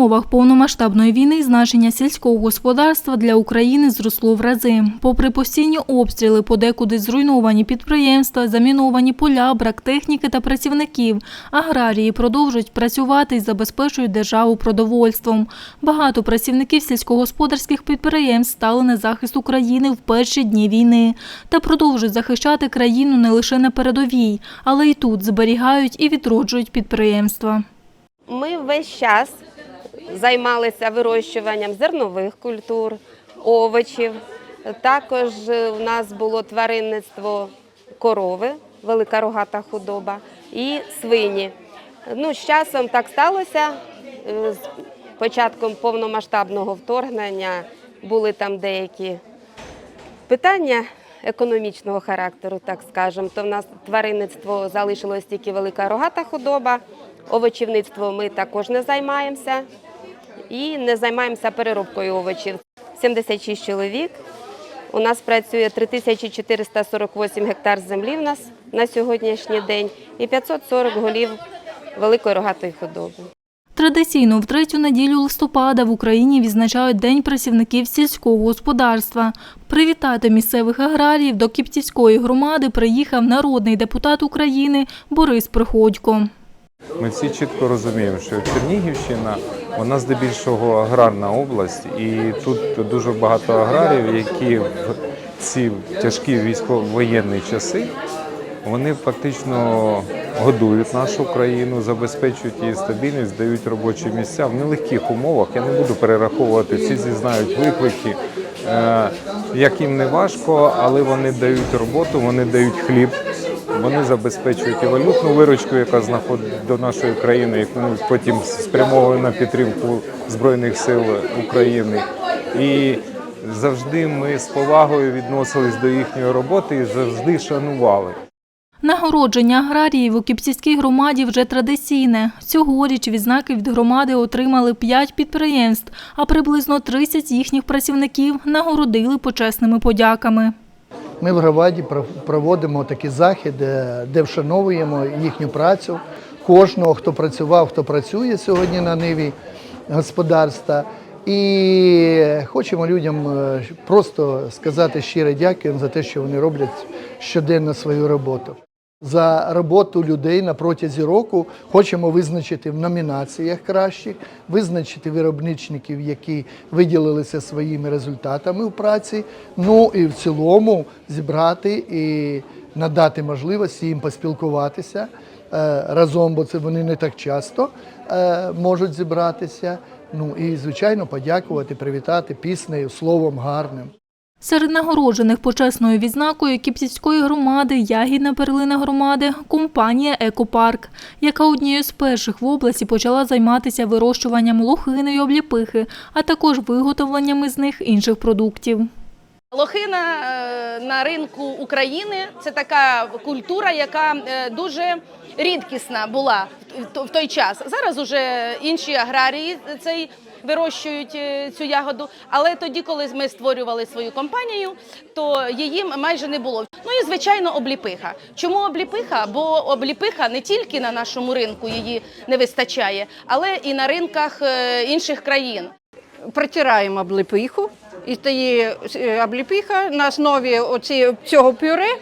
умовах повномасштабної війни значення сільського господарства для України зросло в рази. Попри постійні обстріли, подекуди зруйновані підприємства, заміновані поля, брак техніки та працівників, аграрії продовжують працювати і забезпечують державу продовольством. Багато працівників сільськогосподарських підприємств стали на захист України в перші дні війни та продовжують захищати країну не лише на передовій, але й тут зберігають і відроджують підприємства. Ми весь час займалися вирощуванням зернових культур, овочів. Також у нас було тваринництво корови, велика рогата худоба і свині. Ну, з часом так сталося. е, З початком повномасштабного вторгнення були там деякі питання економічного характеру, так скажемо, то в нас тваринництво залишилось тільки велика рогата худоба, овочівництво ми також не займаємося і не займаємося переробкою овочів. 76 чоловік. У нас працює 3448 гектар землі в нас на сьогоднішній день і 540 голів великої рогатої худоби. Традиційно в третю неділю листопада в Україні відзначають День працівників сільського господарства. Привітати місцевих аграріїв до Кіптівської громади приїхав народний депутат України Борис Приходько. Ми всі чітко розуміємо, що Чернігівщина вона здебільшого аграрна область, і тут дуже багато аграріїв, які в ці тяжкі військово-воєнні часи вони фактично годують нашу країну, забезпечують її стабільність, дають робочі місця в нелегких умовах. Я не буду перераховувати, всі зізнають виклики. Е, Як їм не важко, але вони дають роботу, вони дають хліб. Вони забезпечують і валютну виручку, яка знаходить до нашої країни, яку потім спрямовуємо на підтримку Збройних сил України. І завжди ми з повагою відносились до їхньої роботи і завжди шанували. Нагородження аграріїв у Кіпсівській громаді вже традиційне. Цьогоріч відзнаки від громади отримали 5 підприємств, а приблизно 30 їхніх працівників нагородили почесними подяками. Ми в громаді про- проводимо такі заходи, де вшановуємо їхню працю, кожного, хто працював, хто працює сьогодні на ниві господарства. І хочемо людям е, просто сказати щире дякую за те, що вони роблять щоденно свою роботу. За роботу людей на протязі року хочемо визначити в номінаціях кращих, визначити виробничників, які виділилися своїми результатами в праці. Ну і в цілому зібрати і надати можливості їм поспілкуватися е, разом, бо це вони не так часто е, можуть зібратися. Ну і звичайно подякувати, привітати піснею, словом гарним. Серед нагороджених почесною відзнакою Кіпсівської громади Ягідна перлина громади компанія Екопарк, яка однією з перших в області почала займатися вирощуванням лохини й обліпихи, а також виготовленням із них інших продуктів. Лохина е, на ринку України це така культура, яка е, дуже рідкісна була в той час. Зараз уже інші аграрії цей вирощують е, цю ягоду. Але тоді, коли ми створювали свою компанію, то її майже не було. Ну і звичайно, обліпиха. Чому обліпиха? Бо обліпиха не тільки на нашому ринку її не вистачає, але і на ринках інших країн. протираємо обліпиху. І стає е, обліпиха на основі оці, цього пюре.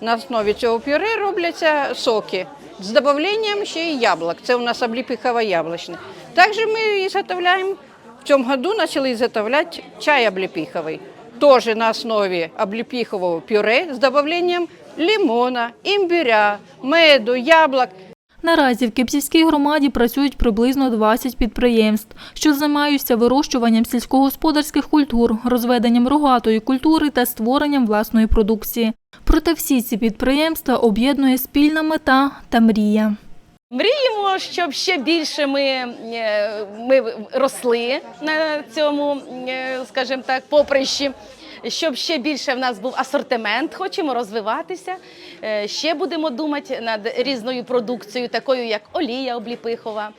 На основі цього пюре робляться соки з додаванням ще й яблук. Це у нас обліпихово яблучне. Також ми зготовляємо в цьому году почали зготовляти чай обліпиховий. Теж на основі обліпихового пюре з додаванням лимона, імбиря, меду, яблук. Наразі в Кипсівській громаді працюють приблизно 20 підприємств, що займаються вирощуванням сільськогосподарських культур, розведенням рогатої культури та створенням власної продукції. Проте всі ці підприємства об'єднує спільна мета та мрія. Мріємо, щоб ще більше ми, е, ми росли на цьому, е, скажімо так, поприщі. Щоб ще більше в нас був асортимент, хочемо розвиватися. Е, Ще будемо думати над різною продукцією, такою як олія обліпихова.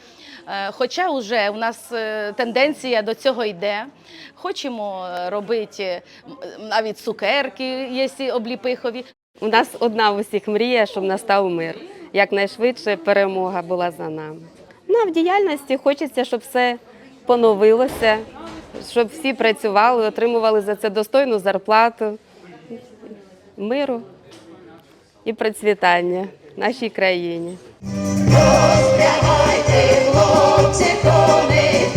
Е, Хоча вже у нас е, тенденція до цього йде. Хочемо робити навіть цукерки, є обліпихові. У нас одна в усіх мрія, щоб настав мир. Якнайшвидше перемога була за нами. Ну а в діяльності хочеться, щоб все поновилося, щоб всі працювали, отримували за це достойну зарплату, миру і процвітання нашій країні. Хлопці, кони,